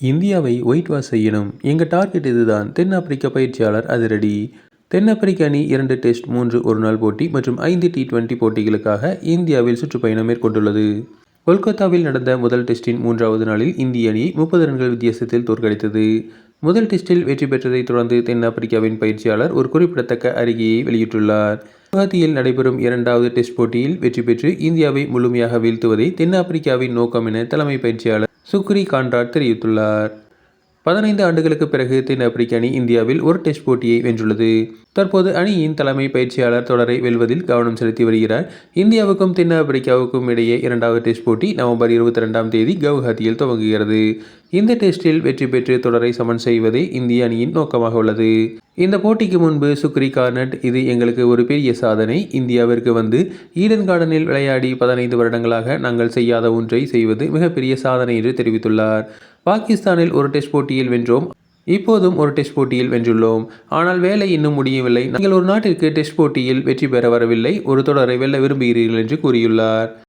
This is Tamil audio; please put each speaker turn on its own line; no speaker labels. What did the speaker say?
இந்தியாவை ஒயிட் வாஷ் செய்யணும். எங்கள் டார்கெட் இதுதான். தென்னாப்பிரிக்க பயிற்சியாளர் அதிரடி. தென்னாப்பிரிக்க அணி இரண்டு டெஸ்ட் மூன்று ஒருநாள் போட்டி மற்றும் ஐந்து டி டுவெண்ட்டி போட்டிகளுக்காக இந்தியாவில் சுற்றுப்பயணம் மேற்கொண்டுள்ளது. கொல்கத்தாவில் நடந்த முதல் டெஸ்டின் மூன்றாவது நாளில் இந்திய அணி முப்பது ரன்கள் வித்தியாசத்தில் தோற்கடித்தது. முதல் டெஸ்டில் வெற்றி பெற்றதைத் தொடர்ந்து தென்னாப்பிரிக்காவின் பயிற்சியாளர் ஒரு குறிப்பிடத்தக்க அறிக்கையை வெளியிட்டுள்ளார். குவஹாத்தியில் நடைபெறும் இரண்டாவது டெஸ்ட் போட்டியில் வெற்றி பெற்று இந்தியாவை முழுமையாக வீழ்த்துவதை தென்னாப்பிரிக்காவின் நோக்கம் என தலைமை பயிற்சியாளர் சுக்ரி கான்ராட் தெரிவித்துள்ளார். பதினைந்து ஆண்டுகளுக்கு பிறகு தென்னாப்பிரிக்க அணி இந்தியாவில் ஒரு டெஸ்ட் போட்டியை வென்றுள்ளது. தற்போது அணியின் தலைமை பயிற்சியாளர் தொடரை வெல்வதில் கவனம் செலுத்தி வருகிறார். இந்தியாவுக்கும் தென்னாப்பிரிக்காவுக்கும் இடையே இரண்டாவது டெஸ்ட் போட்டி நவம்பர் இருபத்தி ரெண்டாம் தேதி கவுஹாத்தியில் துவங்குகிறது. இந்த டெஸ்டில் வெற்றி பெற்று தொடரை சமன் செய்வதே இந்திய அணியின் நோக்கமாக உள்ளது. இந்த போட்டிக்கு முன்பு சுக்ரி கார்னட் இது எங்களுக்கு ஒரு பெரிய சாதனை. இந்தியாவிற்கு வந்து ஈடன் கார்டனில் விளையாடி பதினைந்து வருடங்களாக நாங்கள் செய்யாத ஒன்றை செய்வது மிகப்பெரிய சாதனை என்று தெரிவித்துள்ளார். பாகிஸ்தானில் ஒரு டெஸ்ட் போட்டியில் வென்றோம். இப்போதும் ஒரு டெஸ்ட் போட்டியில் வென்றுள்ளோம். ஆனால் வேலை இன்னும் முடியவில்லை. நீங்கள் ஒரு நாட்டிற்கு டெஸ்ட் போட்டியில் வெற்றி பெற வரவில்லை. ஒரு தொடரை வெல்ல விரும்புகிறீர்கள் என்று கூறியுள்ளார்.